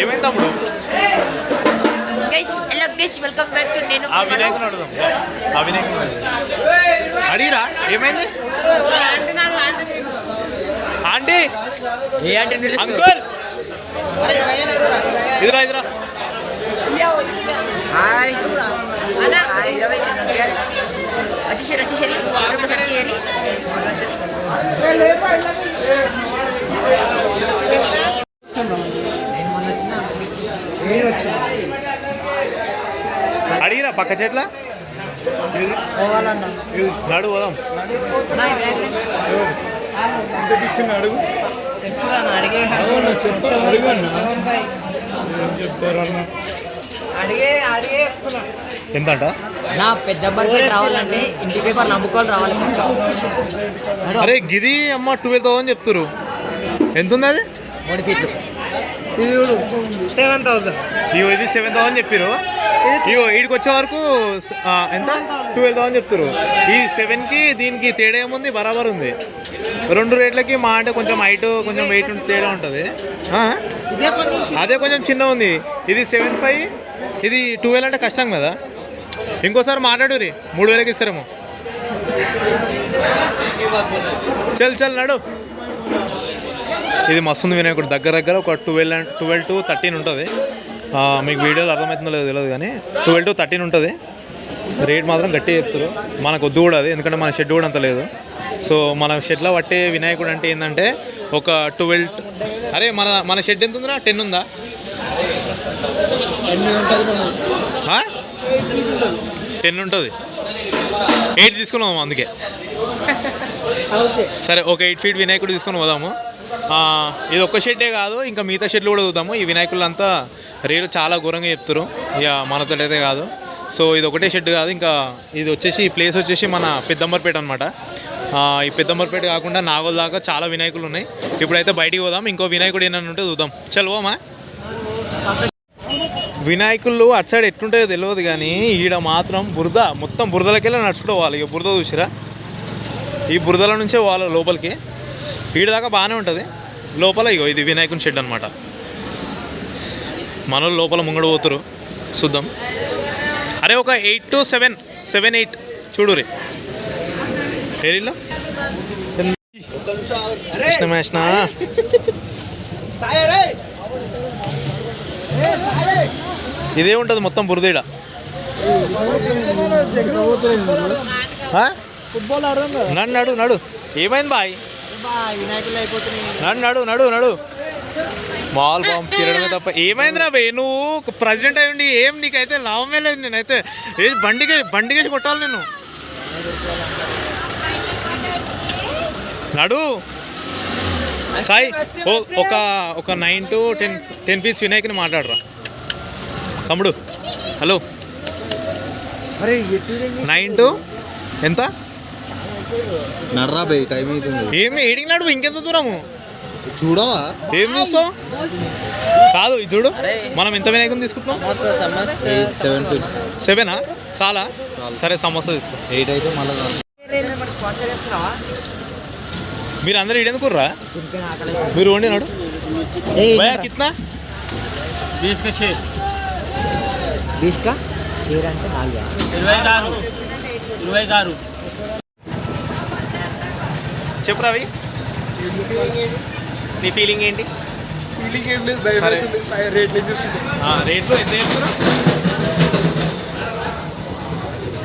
ఏమైంది తమ్ముడు? Guys hello guys welcome back to నేను ఆ వినాయకుని అడుగుదాం. ఆ వినాయకుని అడిగిరా? ఏమైంది? ఆంటీ. ఏ అంటే అంకుల్. ఇదిరా ఇదిరా. హాయ్. హాయ్. వచ్చేసారు వచ్చేసారు అడిగిరా పక్క చెట్ల? నడు పోదాం ఎంతంట? నా పెద్ద రావాలంటే ఇంటి పేపర్లు అమ్ముకోవాలి రావాలి అరే గిది అమ్మ ట్వెల్వ్ థౌసండ్ చెప్తురు ఎంత ఉంది అది? మూడు ఫీట్లు సెవెన్ థౌసండ్ ఇగో ఇది సెవెన్ థౌసండ్ చెప్పారు ఇగో వీడికి వచ్చే వరకు ఎంత? ట్వెల్వ్ థౌసండ్ చెప్తారు ఈ సెవెన్కి దీనికి తేడా ఏముంది? బరాబర్ ఉంది. రెండు రేట్లకి మా అంటే కొంచెం హైట్ కొంచెం వెయిట్ తేడా ఉంటుంది? అదే కొంచెం చిన్న ఉంది. ఇది సెవెన్ ఫైవ్ ఇది ట్వెల్వ్ అంటే కష్టం కదా. ఇంకోసారి మాట్లాడు రీ మూడు వేలకి ఇస్తారేమో. చల్ చల్ నడు. ఇది మస్తుంది వినాయకుడు దగ్గర దగ్గర ఒక twelve and twelve to thirteen ఉంటుంది. మీకు వీడియోలో అర్థమవుతుందో లేదో తెలియదు కానీ ట్వెల్వ్ టు థర్టీన్ ఉంటుంది. రేట్ మాత్రం గట్టిగా చెప్తారు మనకు వద్దు కూడా అది ఎందుకంటే మన షెడ్ కూడా అంత లేదు. సో మన షెడ్లో పట్టే వినాయకుడు అంటే ఏంటంటే ఒక ట్వెల్వ్ అరే మన మన షెడ్ ఎంత ఉందిరా టెన్ ఉందా టెన్ ఉంటుంది ఎయిట్ తీసుకున్నాము అందుకే? సరే ఒక ఎయిట్ ఫీట్ వినాయకుడు తీసుకొని పోదాము. ఇది ఒక్క షెడ్డే కాదు ఇంకా మిగతా షెడ్లు కూడా చూద్దాము. ఈ వినాయకులు అంతా రేలు చాలా ఘోరంగా చెప్తారు ఇక మనతో అయితే కాదు. సో ఇది ఒకటే షెడ్ కాదు ఇంకా ఇది వచ్చేసి ఈ ప్లేస్ వచ్చేసి మన పెద్దంబర్పేట అనమాట ఈ పెద్దంబర్పేట కాకుండా నాగోల్ దాకా చాలా వినాయకులు ఉన్నాయి. ఇప్పుడైతే బయటికి పోదాం. ఇంకో వినాయకుడు ఏమన్నా ఉంటే చూద్దాం. చల్వమా వినాయకులు అటు సైడ్ ఎట్లుంటాయో తెలియదు కానీ ఈడ మాత్రం బురద మొత్తం బురదలకెళ్ళి నడుచుకోవాలి ఇక బురద చూసిరా? ఈ బురదల నుంచే పోవాలి లోపలికి. ఈడ దాకా బాగానే ఉంటుంది. లోపల ఇగో ఇది వినాయకుని షెడ్ అనమాట మన వాళ్ళు లోపల ముంగడు పోతారు చూద్దాం. అరే ఒక eight to seven seven eight చూడు రే. ఏరిలో ఇదే ఉంటుంది మొత్తం బురదీడ. నడు నడు నడు. ఏమైంది బాయ్? నడు నడు నడు నడు. మాల్ బాంబ్ తిరగడమే తప్ప ఏమైందిరా బే నువ్వు ప్రెసిడెంట్ అయి ఉండి ఏం నీకైతే లాభమే లేదు నేనైతే. ఏ బండికి బండికేసి కొట్టాలి నేను నడు. సాయి ఓ ఒక ఒక nine to ten ten piece వినాయకుని మాట్లాడరా. తమ్ముడు హలో. నైన్ టు ఎంత? నడరా బై టైం అవుతుంది ఏమి ఏడికి నడువు ఇంకెంత దూరము? చూడవా? ఏం చూస్తావు? కాదు ఇది చూడు. మనం ఎంత వినాయకుని తీసుకుంటాం సెవెన్ సెవెనా చాలా? సరే సమోసా తీసుకో. ఎయిట్ అయితే మళ్ళీ మీరు అందరు ఇడెందుకుర్రా మీరు వండినాడు భయా కిత్నా? బీస్కా అంటే నాలుగు. ఇరవై ఆరు. ఇరవై ఆరు. చెప్పు రవి నీ ఫీలింగ్ ఏంటి? ఫీలింగ్ ఏం లేదు భయం సరే. అవుతుంది. రేట్లు ఎంత చెప్తున్నా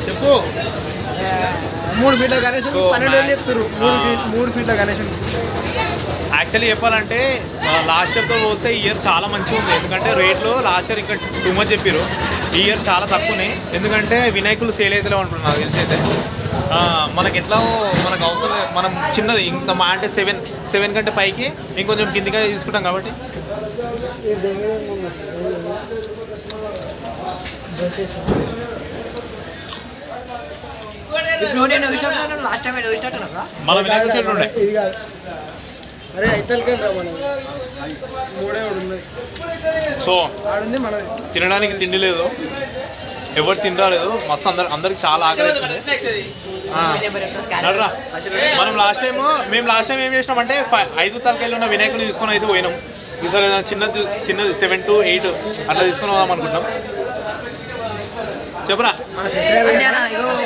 చెప్పు. మూడు ఫీట్ల గణేష్ So, పన్నెండు వేలు ma- చెప్తారు మూడు. ఫీట్ మూడు ఫీట్ల గణేష్ యాక్చువల్లీ చెప్పాలంటే లాస్ట్ ఇయర్తో పోల్స్తే ఈ ఇయర్ చాలా మంచిగా ఉంది. ఎందుకంటే రేట్లు లాస్ట్ ఇయర్ ఇంకా టూ మచ్ చెప్పారు ఈ ఇయర్ చాలా తక్కువనే. ఎందుకంటే వినాయకులు సేల్ అయితే అంటున్నారు నాకు తెలిసి అయితే. ఆ, మనకి ఎట్లా మనకు అవసరం. మనం చిన్నది ఇంత మా అంటే సెవెన్ సెవెన్ కంటే పైకి ఇంకొంచెం కిందిగా తీసుకుంటాం కాబట్టి. మన వినాయకుడు చెట్లు ఉన్నాయి ఇది కాదు. అరే అయితే మూడే సో తినడానికి తిండి లేదు. ఎవరు తినరాలేదు మస్తు అందరు అందరికి చాలా ఆకలి. మనం లాస్ట్ టైం మేము లాస్ట్ టైం ఏం చేసినామంటే ఫైవ్ ఐదు తలకాయలు ఉన్న వినాయకుని తీసుకొని అయితే పోయినాం. ఈసారి ఏదైనా చిన్నది చిన్నది సెవెన్ టు ఎయిట్ అట్లా తీసుకుని పోదాం అనుకుంటాం చెప్పరా?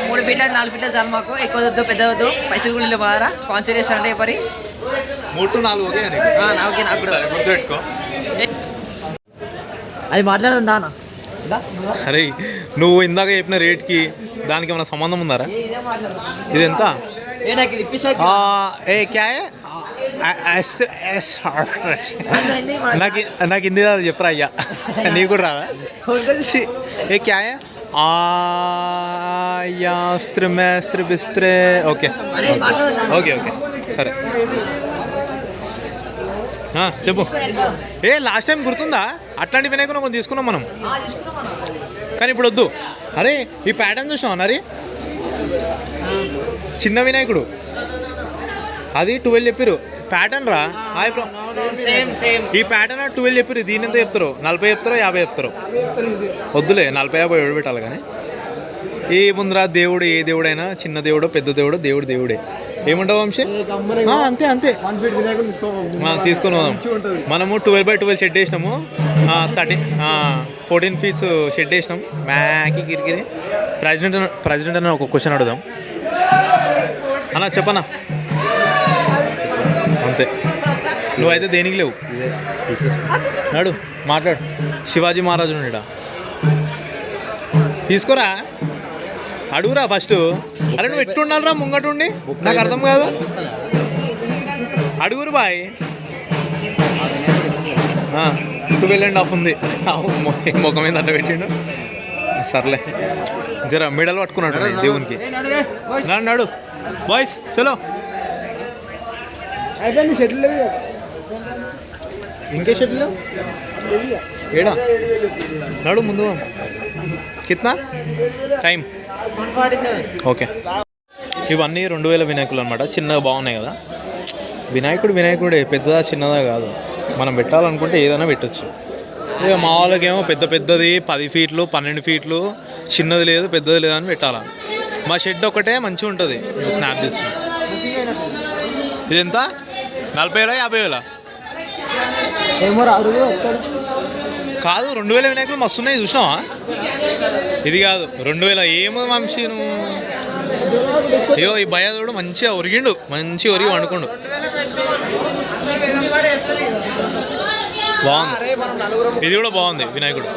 మూడు ఫీట్ల నాలుగు ఫీట్ల చాలు మాకు. ఎక్కువ వద్దు పెద్ద వద్దు. పైసలు కూడా బాగా స్పాన్సర్ చేస్తారంటే పరి మూడు నాలుగు ఓకే నీకు? నాకే కూడా. గుర్తుపెట్టుకో అది మాట్లాడదాం దానా. అరే నువ్వు ఇందాక చెప్పిన రేట్కి దానికి ఏమైనా సంబంధం ఉందారా? ఇది ఎంత? ఏ క్యా నాకు నాకు హిందీ రాదు చెప్పరా అయ్యా. నీకు కూడా రాదా ఏ క్యా హై? ఆయాస్త్ర మేస్త్ర బిస్త్రే ఓకే. Okay okay. సరే. చెప్పు. ఏ లాస్ట్ టైం గుర్తుందా? అట్లాంటి వినాయకుని కొంచెం తీసుకున్నాం మనం. కానీ ఇప్పుడు వద్దు. అరే ఈ ప్యాటర్న్ చూసినావు అన్నరి చిన్న వినాయకుడు. అది ట్వెల్వ్ చెప్పారు ప్యాటర్న్ రా? హాయ్ బ్రో ఈ ప్యాటర్న్ ట్వెల్వ్ చెప్పారు దీని ఎంత చెప్తారు? నలభై చెప్తారో యాభై చెప్తారు? వద్దులే నలభై యాభై ఏడు పెట్టాలి కానీ. ఈ ముందర దేవుడు ఏ దేవుడైనా చిన్న దేవుడు పెద్ద దేవుడు దేవుడు దేవుడే. ఏముంటావు వంశీ? అంతే అంతే. తీసుకొని పోదాం. మనము ట్వెల్వ్ బై ట్వెల్వ్ షెడ్ వేసినాము. థర్టీ ఫోర్టీన్ ఫీట్స్ షెడ్ వేసినాం. మ్యాకి కిరికిరి ప్రెసిడెంట్ ప్రెసిడెంట్ అని ఒక క్వశ్చన్ అడుగుదాం. అన్నా చెప్పనా? అంతే. నువ్వైతే దేనికి లేవు? నాడు మాట్లాడు. శివాజీ మహారాజు నుండిడా తీసుకోరా. అడుగురా ఫస్ట్. అరే నువ్వు ఎట్టుండాలిరా ముంగటుండి? నాకు అర్థం కాదు. అడుగురు బాయ్. ట్వెల్వ్ అండ్ హాఫ్ ఉంది. ముఖం మీద అట్ట పెట్టిండు. సర్లే. జర మెడల్ పట్టుకున్నాడు దేవునికి. నాడు నాడు బాయ్స్ చలో. అయిపోయింది షెడ్యూల్. ఇంకే షెడ్యూల్? ఏడా? నాడు ముందు. కిత్నా? టైం ఓకే ఇవన్నీ రెండు వేల వినాయకులు అనమాట చిన్నగా బాగున్నాయి కదా. వినాయకుడు వినాయకుడే పెద్దదా చిన్నదా కాదు. మనం పెట్టాలనుకుంటే ఏదైనా పెట్టొచ్చు. ఇక మా వాళ్ళకేమో పెద్ద పెద్దది పది ఫీట్లు పన్నెండు ఫీట్లు చిన్నది లేదు పెద్దది లేదు అని పెట్టాలా. మా షెడ్ ఒకటే మంచిగా ఉంటుంది. స్నాప్ తీస్తుంది ఇది ఎంత నలభై వేల యాభై వేల ఏమో రా, అడుగు వస్తాడు కాదు రెండు వేల వినాయకులు మస్తు ఉన్నాయి చూసినావా? ఇది కాదు రెండు వేల ఏమో వంశీ నువ్వు. అయ్యో ఈ భయాదోడు మంచిగా ఒరిగిండు మంచిగా ఒరిగి వండుకోండు. బాగుంది. ఇది కూడా బాగుంది వినాయకుడు.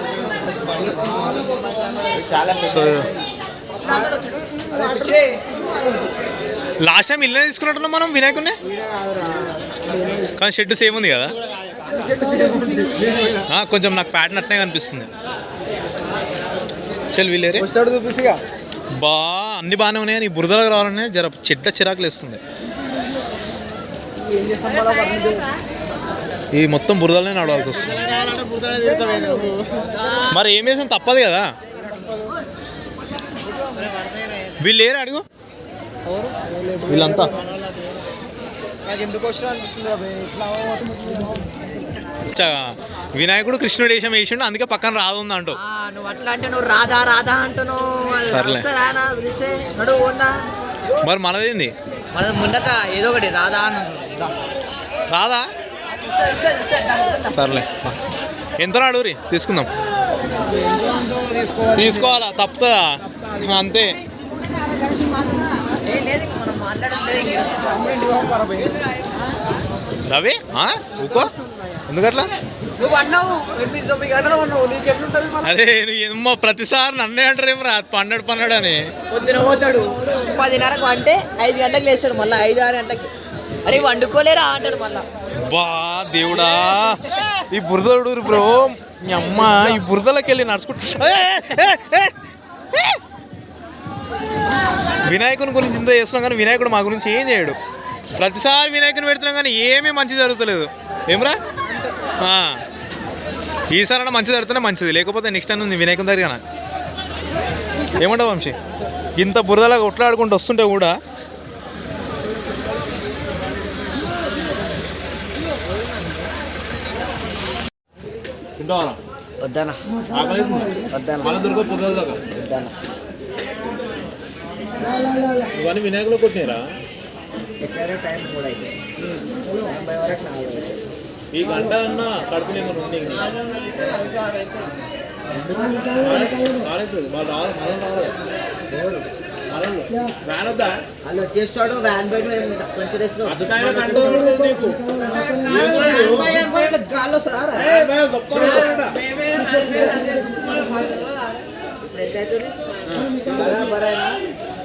సో లాస్ట్ టైం ఇల్లే తీసుకున్నట్టున్నాం మనం వినాయకుడిని కానీ షెడ్ సేమ్ ఉంది కదా? కొంచెం నాకు ప్యాటర్న్ అట్నే కనిపిస్తుంది. చల్ వీళ్ళేరే బా అన్ని బాగానే ఉన్నాయి నీ బురదలకు రావాలనే జర చెడ్డ చిరాకులు వేస్తుంది. ఈ మొత్తం బురదలనే నడవాల్సి వస్తుంది. మరి ఏం వేసాం తప్పదు కదా. వీళ్ళు ఏరు అడుగు. వీళ్ళంతా. నాకు ఎందుకు వచ్చినా అనిపిస్తుంది అబ్బాయి. ఇట్లా చ- వినాయకుడు కృష్ణుడు వేషం వేసిండు అందుకే పక్కన రాదు ఉంది అంటూ నువ్వు అట్లా అంటే నువ్వు రాధా రాధా అంటున్నావు. మరి మనదేంది? మన ముందట ఏదో ఒకటి రాధా. రాదా సర్లే. ఎంత అడుగురి తీసుకుందాం. తీసుకోవాలా? తప్పుతుందా? అంతే. రవి? ఊకో. ఎందుకట్లా? నువ్వు అన్నావు ఎనిమిది తొమ్మిది గంటలు అన్నావు నీకు ఎట్లుంటుంది నువ్వు ఏమో ప్రతిసారి నన్నే అంటారేమో రా పన్నెండు పన్నెండు అని. పొద్దున పోతాడు పదిన్నరకు అంటే ఐదు గంటలకు లేస్తాడు మళ్ళీ ఐదు ఆరు గంటలకి. అరే వండుకోలేరా అంటాడు మళ్ళీ. బా దేవుడా. ఈ బురదడు బ్రో మీ అమ్మ ఈ బురదలోకి వెళ్ళి నడుచుకుంటా వినాయకుని గురించి ఇంత చేస్తున్నాం కానీ వినాయకుడు మా గురించి ఏం చేయడు. ప్రతిసారి వినాయకుని పెడుతున్నాం కానీ ఏమీ మంచి జరుగుతలేదు. ఏమరా? ఆ. ఈసారి మంచి జరుగుతూనే మంచిది. లేకపోతే నెక్స్ట్ టైం ఉంది వినాయకుని దగ్గర ఏమంటావు వంశీ? ఇంత బురదలా కొట్లాడుకుంటూ వస్తుంటే కూడా వద్దనా? ఇవన్నీ వినాయకులు కొట్టినారా టైం కూడా అయితే ఈ గంట అన్న కడుపులు ఏమైనా వాళ్ళు మనం వ్యాన్ వద్దా వాళ్ళు వచ్చేస్తాడు వ్యాన్ బయట నీకు గాల్లో వ్యాన్